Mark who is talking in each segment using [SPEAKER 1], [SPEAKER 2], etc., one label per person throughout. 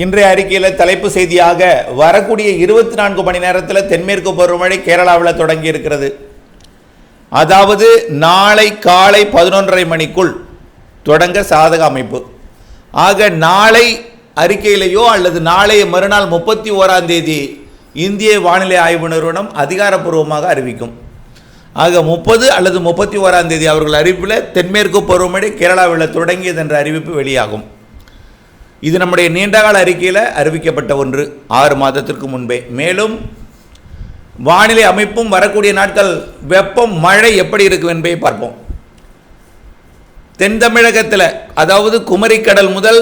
[SPEAKER 1] இன்றைய அறிக்கையில் தலைப்பு செய்தியாக வரக்கூடிய இருபத்தி நான்கு மணி நேரத்தில் தென்மேற்கு பருவமழை கேரளாவில் தொடங்கி இருக்கிறது. அதாவது நாளை காலை பதினொன்றரை மணிக்குள் தொடங்க சாதக அமைப்பு. ஆக நாளை அறிக்கையிலேயோ அல்லது நாளைய மறுநாள் முப்பத்தி ஓராம் தேதி இந்திய வானிலை ஆய்வு நிறுவனம் அதிகாரப்பூர்வமாக அறிவிக்கும். ஆக முப்பது அல்லது முப்பத்தி ஓராம் தேதி அவர்கள் அறிவிப்பில் தென்மேற்கு பருவமழை கேரளாவில் தொடங்கியது என்ற அறிவிப்பு வெளியாகும். இது நம்முடைய நீண்டகால அறிக்கையில் அறிவிக்கப்பட்ட ஒன்று. ஆறு மாதத்திற்கு முன்பே. மேலும் வானிலை அமைப்பும் வரக்கூடிய நாட்கள் வெப்பம் மழை எப்படி இருக்கும் என்பதை பார்ப்போம். தென் தமிழகத்தில் அதாவது குமரிக்கடல் முதல்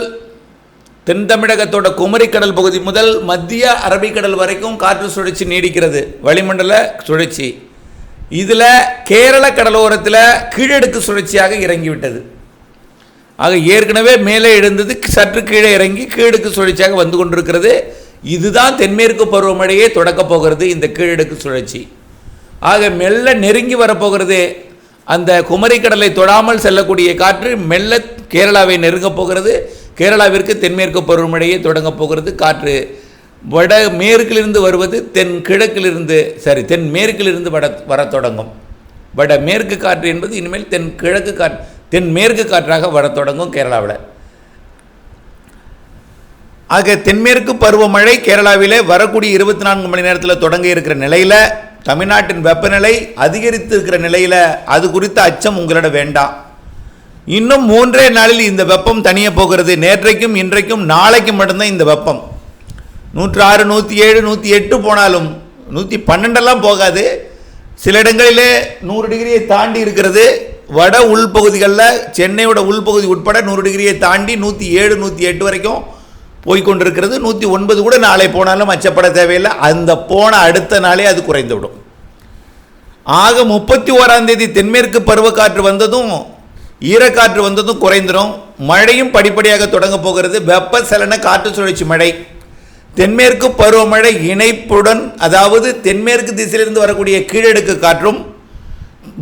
[SPEAKER 1] தென் தமிழகத்தோட குமரிக்கடல் பகுதி முதல் மத்திய அரபிக்கடல் வரைக்கும் காற்று சுழற்சி நீடிக்கிறது. வளிமண்டல சுழற்சி. இதில் கேரள கடலோரத்தில் கீழடுக்கு சுழற்சியாக இறங்கிவிட்டது. ஆக ஏற்கனவே மேலே எழுந்தது சற்று கீழே இறங்கி கீழுக்கு சுழற்சியாக வந்து கொண்டிருக்கிறது. இதுதான் தென்மேற்கு பருவமழையே தொடக்கப் போகிறது இந்த கீழடுக்கு சுழற்சி. ஆக மெல்ல நெருங்கி வரப்போகிறது. அந்த குமரிக்கடலை தொடாமல் செல்லக்கூடிய காற்று மெல்ல கேரளாவை நெருங்கப் போகிறது. கேரளாவிற்கு தென்மேற்கு பருவமழையே தொடங்கப் போகிறது. காற்று வட மேற்கிலிருந்து வருவது தென் கிழக்கிலிருந்து சரி தென் மேற்கிலிருந்து வட வரத் தொடங்கும். வட மேற்கு காற்று என்பது இனிமேல் தென் கிழக்கு காற்று தென்மேற்கு காற்றாக வரத் தொடங்கும் கேரளாவில். ஆக தென்மேற்கு பருவமழை கேரளாவிலே வரக்கூடிய இருபத்தி நான்கு மணி நேரத்தில் தொடங்க இருக்கிற நிலையில் தமிழ்நாட்டின் வெப்பநிலை அதிகரித்து இருக்கிற நிலையில் அது குறித்த அச்சம் உங்களிடம் வேண்டாம். இன்னும் மூன்றே நாளில் இந்த வெப்பம் தனிய போகிறது. நேற்றைக்கும் இன்றைக்கும் நாளைக்கும் மட்டும்தான் இந்த வெப்பம். நூற்று ஆறு நூற்றி ஏழு நூற்றி எட்டு போனாலும் நூற்றி பன்னெண்டெல்லாம் போகாது. சில இடங்களிலே நூறு டிகிரியை தாண்டி இருக்கிறது. வட உள்பகுதிகளில் சென்னையோட உள்பகுதி உட்பட நூறு டிகிரியை தாண்டி நூற்றி ஏழு நூற்றி எட்டு வரைக்கும் போய்கொண்டிருக்கிறது நூற்றி ஒன்பது கூட நாளை போனாலும் அச்சப்பட தேவையில்லை. அந்த போன அடுத்த நாளே அது குறைந்து விடும் ஆக முப்பத்தி ஓராம் தேதி தென்மேற்கு பருவக்காற்று வந்ததும் ஈரக்காற்று வந்ததும் குறைந்துடும் மழையும் படிப்படியாக தொடங்க போகிறது. வெப்பசலன காற்று சுழற்சி மழை. தென்மேற்கு பருவமழை இணைப்புடன் அதாவது தென்மேற்கு திசையிலிருந்து வரக்கூடிய கீழடுக்கு காற்றும்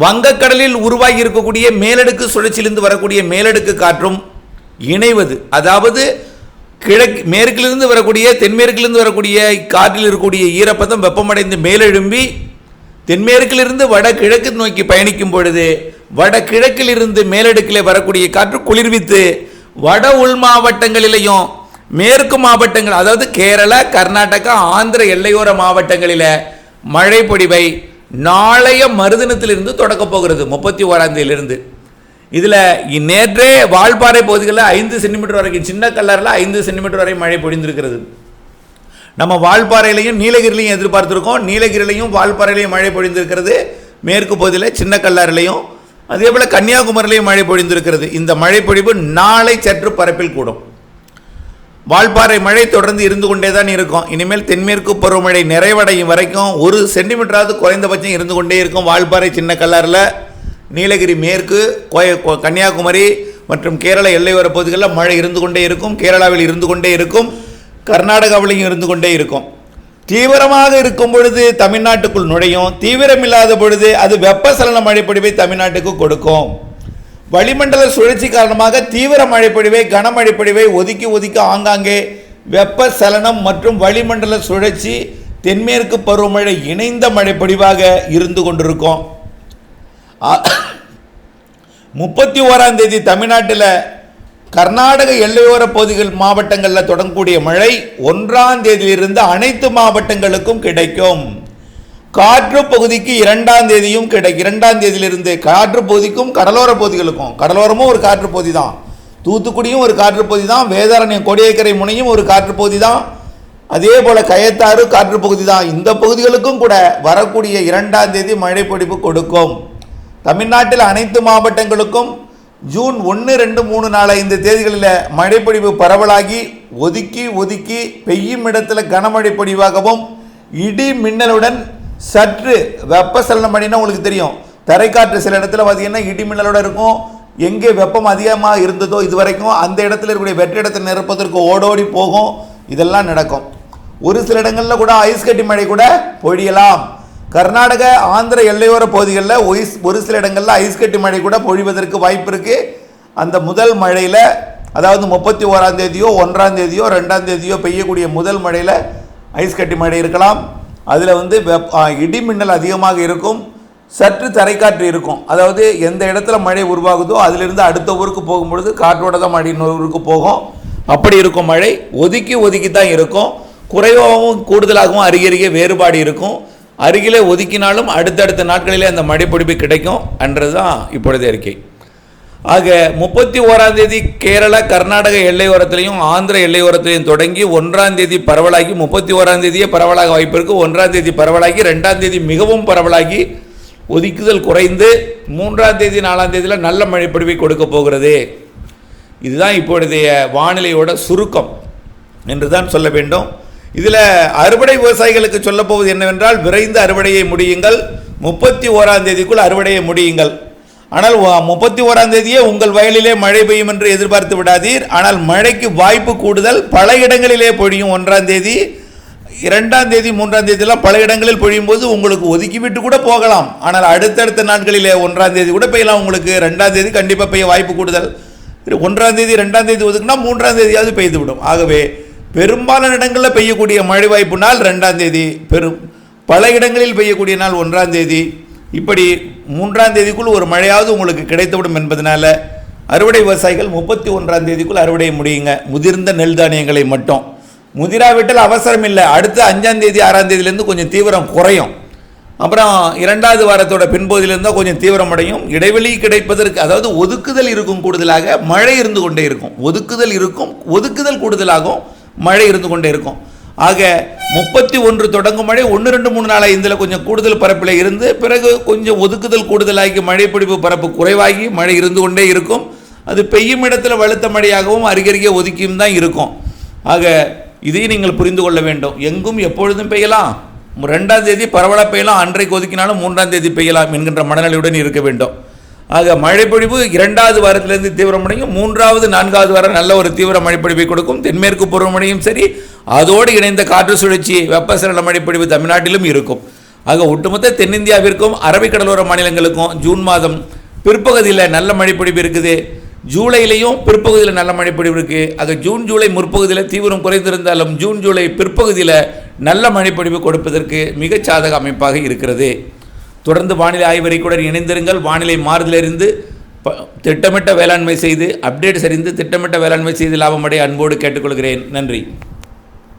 [SPEAKER 1] வங்கக்கடலில் உருவாகி இருக்கக்கூடிய மேலடுக்கு சுழற்சியிலிருந்து வரக்கூடிய மேலடுக்கு காற்றும் இணைவது. அதாவது கிழக்கு மேற்கிலிருந்து வரக்கூடிய தென்மேற்கிலிருந்து வரக்கூடிய காற்றில் இருக்கக்கூடிய ஈரப்பதம் வெப்பமடைந்து மேலெழும்பி தென்மேற்கிலிருந்து வட கிழக்கு நோக்கி பயணிக்கும் பொழுது வட கிழக்கிலிருந்து வரக்கூடிய காற்று குளிர்வித்து வட உள் மாவட்டங்களிலையும் மேற்கு மாவட்டங்கள் அதாவது கேரளா கர்நாடகா ஆந்திர எல்லையோர மாவட்டங்களில் மழை பொடிவை நாளைய மறுதினத்திலிருந்து தொடக்கப் போகிறது முப்பத்தி ஓராம் தேதியிலிருந்து. இதில் நேற்றே வால்பாறை பகுதிகளில் ஐந்து சென்டிமீட்டர் வரைக்கும் சின்ன கல்லரில் ஐந்து சென்டிமீட்டர் வரை மழை பொழிந்திருக்கிறது. நம்ம வால்பாறையிலையும் நீலகிரிலையும் எதிர்பார்த்துருக்கோம். நீலகிரிலையும் வால்பாறையிலையும் மழை பொழிந்திருக்கிறது. மேற்கு பகுதியில் சின்ன கல்லாரிலையும் அதே போல் கன்னியாகுமரியிலையும் மழை பொழிந்திருக்கிறது. இந்த மழை பொழிவு நாளை சற்று பரப்பில் கூடும். வால்பாறை மழை தொடர்ந்து இருந்து கொண்டே தான் இருக்கும். இனிமேல் தென்மேற்கு பருவமழை நிறைவடையும் வரைக்கும் ஒரு சென்டிமீட்டராவது குறைந்தபட்சம் இருந்து கொண்டே இருக்கும் வால்பாறை சின்ன கல்லாரில் நீலகிரி மேற்கு கோய கோ- கன்னியாகுமரி மற்றும் கேரள எல்லையோர பகுதிகளில் மழை இருந்து கொண்டே இருக்கும். கேரளாவில் இருந்து கொண்டே இருக்கும். கர்நாடகாவிலையும் இருந்து கொண்டே இருக்கும். தீவிரமாக இருக்கும் பொழுது தமிழ்நாட்டுக்குள் நுழையும். தீவிரமில்லாத பொழுது அது வெப்பசலன மழைப்பொழிவை தமிழ்நாட்டுக்கு கொடுக்கும். வளிமண்டல சுழற்சி காரணமாக தீவிர மழைப்பொழிவை கனமழைப்பொழிவை ஒதுக்கி ஒதுக்கி ஆங்காங்கே வெப்ப சலனம் மற்றும் வளிமண்டல சுழற்சி தென்மேற்கு பருவமழை இணைந்த மழைப்பொழிவாக இருந்து கொண்டிருக்கும். முப்பத்தி ஓராம் தேதி தமிழ்நாட்டில் கர்நாடக எல்லையோர பகுதிகள் மாவட்டங்களில் தொடங்கக்கூடிய மழை ஒன்றாம் தேதியிலிருந்து அனைத்து மாவட்டங்களுக்கும் கிடைக்கும். காற்று பகுதிக்கு இரண்டாம் தேதியும் கிடை இரண்டாம் தேதியிலிருந்து காற்று பகுதிக்கும் கடலோர பகுதிகளுக்கும் கடலோரமும் ஒரு காற்று பகுதி தான் தூத்துக்குடியும் ஒரு காற்று பகுதி தான் வேதாரண்யம் கொடியக்கரை முனையும் ஒரு காற்று பகுதி தான் அதே போல் கயத்தாறு காற்று பகுதி தான் இந்த பகுதிகளுக்கும் கூட வரக்கூடிய இரண்டாம் தேதி மழை பொடிப்பு கொடுக்கும். தமிழ்நாட்டில் அனைத்து மாவட்டங்களுக்கும் ஜூன் ஒன்று ரெண்டு மூணு நாலு ஐந்து தேதிகளில் மழைப்பொழிவு பரவலாகி ஒதுக்கி ஒதுக்கி பெய்யும் இடத்துல கனமழை பொழிவாகவும் இடி மின்னலுடன் சற்று வெப்பசலனம் பண்ணினா உங்களுக்கு தெரியும். தரைக்காற்று சில இடத்துல பார்த்தீங்கன்னா இடிமின்னலோட இருக்கும். எங்கே வெப்பம் அதிகமாக இருந்ததோ இது வரைக்கும் அந்த இடத்துல இருக்கக்கூடிய வெற்ற இடத்தை நிரப்பதற்கு ஓடோடி போகும். இதெல்லாம் நடக்கும். ஒரு சில இடங்களில் கூட ஐஸ் கட்டி மழை கூட பொழியலாம். கர்நாடக ஆந்திர எல்லையோர பகுதிகளில் ஒய்ஸ் ஒரு சில இடங்களில் ஐஸ் கட்டி மழை கூட பொழிவதற்கு வாய்ப்பு இருக்குது அந்த முதல் மழையில் அதாவது முப்பத்தி ஓராந்தேதியோ ஒன்றாந்தேதியோ ஒன்றாம் தேதியோ ரெண்டாம் தேதியோ பெய்யக்கூடிய முதல் மழையில் ஐஸ் கட்டி மழை இருக்கலாம். அதில் வந்து வெப் இடி மின்னல் அதிகமாக இருக்கும் சற்று தரைக்காற்று இருக்கும். அதாவது எந்த இடத்துல மழை உருவாகுதோ அதிலிருந்து அடுத்த ஊருக்கு போகும்பொழுது காற்றோட தான் மழை இன்னொரு ஊருக்கு போகும். அப்படி இருக்கும் மழை ஒதுக்கி ஒதுக்கி தான் இருக்கும். குறைவாகவும் கூடுதலாகவும் அருகருகே அருகே வேறுபாடு இருக்கும். அருகிலே ஒதுக்கினாலும் அடுத்தடுத்த நாட்களிலே அந்த மழைப்பிடிப்பு கிடைக்கும் என்றது தான் இப்பொழுது அறிக்கை. ஆக முப்பத்தி ஓராம் தேதி கேரளா கர்நாடக எல்லையோரத்திலையும் ஆந்திர எல்லையோரத்திலையும் தொடங்கி ஒன்றாம் தேதி பரவலாகி முப்பத்தி ஓராம் தேதியே பரவலாக வாய்ப்பு இருக்கு. ஒன்றாம் தேதி பரவலாகி ரெண்டாம் தேதி மிகவும் பரவலாகி ஒதுக்குதல் குறைந்து மூன்றாம் தேதி நாலாம் தேதியில் நல்ல மழைப்பொழிவை கொடுக்க போகிறது. இதுதான் இப்பொழுதைய வானிலையோட சுருக்கம் என்று தான் சொல்ல வேண்டும். இதில் அறுவடை விவசாயிகளுக்கு சொல்லப்போவது என்னவென்றால் விரைந்து அறுவடையை முடியுங்கள். முப்பத்தி ஓராம் தேதிக்குள் அறுவடையை முடியுங்கள். ஆனால் முப்பத்தி ஓராம் தேதியே உங்கள் வயலிலே மழை பெய்யும் என்று எதிர்பார்த்து விடாதீர். ஆனால் மழைக்கு வாய்ப்பு கூடுதல் பல இடங்களிலே பொழியும். ஒன்றாம் தேதி இரண்டாம் தேதி மூன்றாம் தேதியெல்லாம் பல இடங்களில் பொழியும் போது உங்களுக்கு ஒதுக்கிவிட்டு கூட போகலாம். ஆனால் அடுத்தடுத்த நாட்களிலே ஒன்றாம் தேதி கூட பெய்யலாம். உங்களுக்கு ரெண்டாம் தேதி கண்டிப்பாக பெய்ய வாய்ப்பு கூடுதல். ஒன்றாம் தேதி ரெண்டாம் தேதி ஒதுக்குனா மூன்றாம் தேதியாவது பெய்து விடும் ஆகவே பெரும்பாலான இடங்களில் பெய்யக்கூடிய மழை வாய்ப்பு நாள் ரெண்டாம் தேதி. பெரும் பல இடங்களில் பெய்யக்கூடிய நாள் ஒன்றாம் தேதி. இப்படி மூன்றாம் தேதிக்குள் ஒரு மழையாவது உங்களுக்கு கிடைத்துவிடும் என்பதனால அறுவடை விவசாயிகள் முப்பத்தி ஒன்றாம் தேதிக்குள் அறுவடை முடியுங்க. முதிர்ந்த நெல் தானியங்களை மட்டும். முதிராவிட்டால் அவசரம் இல்லை. அடுத்த அஞ்சாம் தேதி ஆறாம் தேதியிலேருந்து கொஞ்சம் தீவிரம் குறையும். அப்புறம் இரண்டாவது வாரத்தோட பின்பகுதியிலிருந்தால் கொஞ்சம் தீவிரமடையும் இடைவெளி கிடைப்பதற்கு அதாவது ஒதுக்குதல் இருக்கும் கூடுதலாக மழை இருந்து கொண்டே இருக்கும். ஒதுக்குதல் இருக்கும் ஒதுக்குதல் கூடுதலாகும் மழை இருந்து கொண்டே இருக்கும். ஆக முப்பத்தி ஒன்று தொடங்கும் மழை ஒன்று ரெண்டு மூணு நாள் இதில் கொஞ்சம் கூடுதல் பரப்பில் இருந்து பிறகு கொஞ்சம் ஒதுக்குதல் கூடுதலாகி மழைப்பிடிப்பு பரப்பு குறைவாகி மழை இருந்து கொண்டே இருக்கும். அது பெய்யும் இடத்துல வலுத்த மழையாகவும் அருகருகே ஒதுக்கியும் தான் இருக்கும். ஆக இதையும் நீங்கள் புரிந்து கொள்ள வேண்டும். எங்கும் எப்பொழுதும் பெய்யலாம். ரெண்டாம் தேதி பரவலாக பெய்யலாம். அன்றைக்கு ஒதுக்கினாலும் மூன்றாம் தேதி பெய்யலாம் என்கின்ற மனநிலையுடன் இருக்க வேண்டும். ஆக மழைப்பொழிவு இரண்டாவது வாரத்திலிருந்து தீவிரமடையும். மூன்றாவது நான்காவது வாரம் நல்ல ஒரு தீவிர மழைப்பொழிவை கொடுக்கும். தென்மேற்கு பருவமழையும் சரி அதோடு இணைந்த காற்று சுழற்சி வெப்பசலன மழைப்பொழிவு தமிழ்நாட்டிலும் இருக்கும். ஆக ஒட்டுமொத்த தென்னிந்தியாவிற்கும் அரபிக்கடலோர மாநிலங்களுக்கும் ஜூன் மாதம் பிற்பகுதியில் நல்ல மழைப்பொழிவு இருக்குது. ஜூலையிலையும் பிற்பகுதியில் நல்ல மழைப்பொழிவு இருக்குது ஆக ஜூன் ஜூலை முற்பகுதியில் தீவிரம் குறைந்திருந்தாலும் ஜூன் ஜூலை பிற்பகுதியில் நல்ல மழைப்பொழிவு கொடுப்பதற்கு மிகச் சாதக அமைப்பாக இருக்கிறது. தொடர்ந்து வானிலை ஆய்வறிக்கையுடன் இணைந்திருங்கள். வானிலை மாறுதலிருந்து ப- திட்டமிட்ட வேளாண்மை செய்து அப்டேட் சரிந்து திட்டமிட்ட வேளாண்மை செய்து லாபமடைய அன்போடு கேட்டுக்கொள்கிறேன். நன்றி.